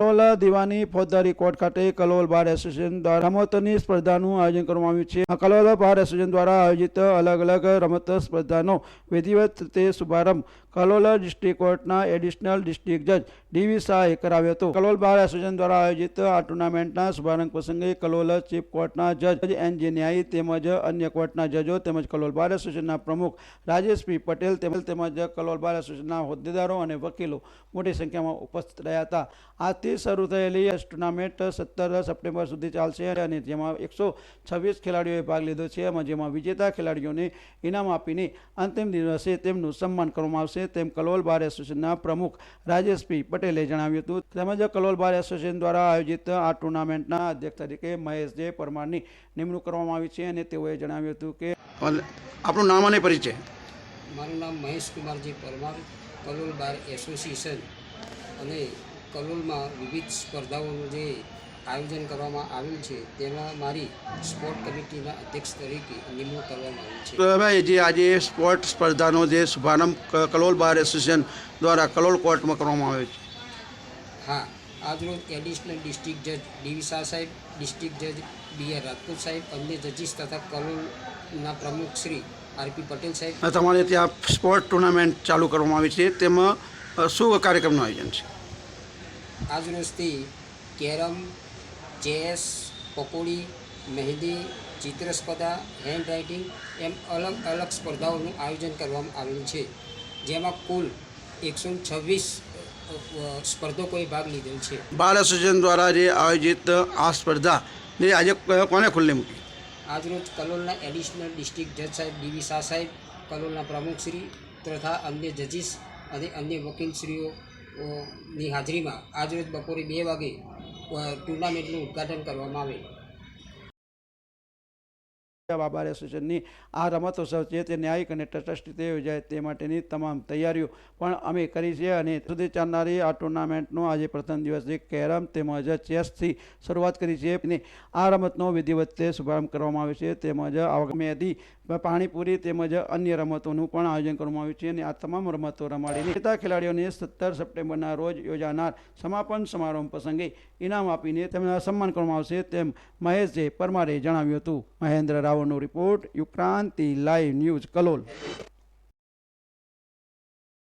કલોલ દિવાની ફોજદારી કોર્ટ ખાતે Kalol bar association દ્વારા રમતની સ્પર્ધાનું આયોજન કરવામાં આવ્યું છે. કલોલ બાર એસોસિએશન દ્વારા આયોજિત અલગ અલગ રમત સ્પર્ધાનો વિધિવત રીતે શુભારંભ કલોલ ડિસ્ટ્રિક્ટ કોર્ટના એડિશનલ ડિસ્ટ્રિક્ટ જજ ડીવી શાહે કરાવ્યો હતો. કલોલ બાર એસોસિએશન દ્વારા આયોજિત આ ટુર્નામેન્ટના શુભારંભ પ્રસંગે કલોલ ચીફ કોર્ટના જજ એન જે ન્યાયી તેમજ અન્ય કોર્ટના જજો તેમજ કલોલ બાર એસોસિએશનના પ્રમુખ રાજેશ પટેલ તેમજ તેમજ કલોલ બાર એસોસિએશનના હોદ્દેદારો અને વકીલો મોટી સંખ્યામાં ઉપસ્થિત રહ્યા હતા. આજથી શરૂ થયેલી ટુર્નામેન્ટ સત્તર સપ્ટેમ્બર સુધી ચાલશે અને જેમાં એકસો છવ્વીસ ખેલાડીઓએ ભાગ લીધો છે. એમાં જેમાં વિજેતા ખેલાડીઓને ઇનામ આપીને અંતિમ દિવસે તેમનું સન્માન કરવામાં આવશે. તેમ કલોલ બાર એસોસિએશનના પ્રમુખ રાજેશ પી પટેલે જણાવ્યું હતું. તેમજ કલોલ બાર એસોસિએશન દ્વારા આયોજિત આ ટુર્નામેન્ટના અધ્યક્ષ તરીકે મહેશ જે પરમારની નિમણૂક કરવામાં આવી છે અને તેઓએ જણાવ્યું હતું કે આપણું નામ અને પરિચય. મારું નામ મહેશ કુમારજી પરમાર કલોલ બાર એસોસિએશન. અને કલોલમાં વિવિધ સ્પર્ધાઓનું જે આયોજન કરવામાં આવ્યું છે તેમાં મારી સ્પોર્ટ કમિટીના અધ્યક્ષ તરીકે નિમણૂક કરવામાં આવી છે. તો ભાઈ જે આજે સ્પોર્ટ સ્પર્ધાનો જે શુભારંભ કલોલ બાર એસોસિએશન દ્વારા કલોલ કોર્ટમાં કરવામાં આવ્યો છે. હા આજરોજ એડિશનલ ડિસ્ટ્રિક્ટ જજ ડીવી શાહ સાહેબ ડિસ્ટ્રિક્ટ જજ બી આર રાજપૂત સાહેબ અન્ય જજીસ તથા કલોલના પ્રમુખ શ્રી આરપી પટેલ સાહેબ. તમારે ત્યાં સ્પોર્ટ ટુર્નામેન્ટ ચાલુ કરવામાં આવી છે તેમાં શું કાર્યક્રમનું આયોજન છે? આજરોજથી કેરમ ચેસ પકોડી મહેંદી ચિત્ર સ્પર્ધા હેન્ડ રાઇટિંગ એમ અલગ અલગ સ્પર્ધાઓનું આયોજન કરવામાં આવેલું છે જેમાં કુલ એકસો છવ્વીસ સ્પર્ધકોએ ભાગ લીધેલ છે. બાળ એસોસિએશન દ્વારા જે આયોજિત આ સ્પર્ધા જે આજે કોને ખુલ્લી મૂકી? આજરોજ કલોલના એડિશનલ ડિસ્ટ્રિક્ટ જજ સાહેબ ડીવી શાહ સાહેબ કલોલના પ્રમુખશ્રી તથા અન્ય જજીસ અને અન્ય વકીલશ્રીઓ ની હાજરીમાં આજરોજ બપોરે બે વાગે ટુર્નામેન્ટનું ઉદ્ઘાટન કરવામાં આવે બાબાર એસોસિએશનની આ રમતોત્સવ છે તે ન્યાયિક અને તટસ્થ રીતે યોજાય તે માટેની તમામ તૈયારીઓ પણ અમે કરી છે અને સુધી ચાલનારી આ ટુર્નામેન્ટનો આજે પ્રથમ દિવસે કેરમ તેમજ ચેસથી શરૂઆત કરી છે. અને આ રમતનો વિધિવત શુભારંભ કરવામાં આવ્યો છે. તેમજ આ મેદી પાણીપુરી તેમજ અન્ય રમતોનું પણ આયોજન કરવામાં આવ્યું છે અને આ તમામ રમતો રમાડીને વિજેતા ખેલાડીઓને સત્તર સપ્ટેમ્બરના રોજ યોજાનાર સમાપન સમારોહ પ્રસંગે ઇનામ આપીને તેમના સન્માન કરવામાં આવશે તેમ મહેશ જે પરમારે જણાવ્યું હતું. Mahendra રાવળનો report, Yukranti live news Kalol.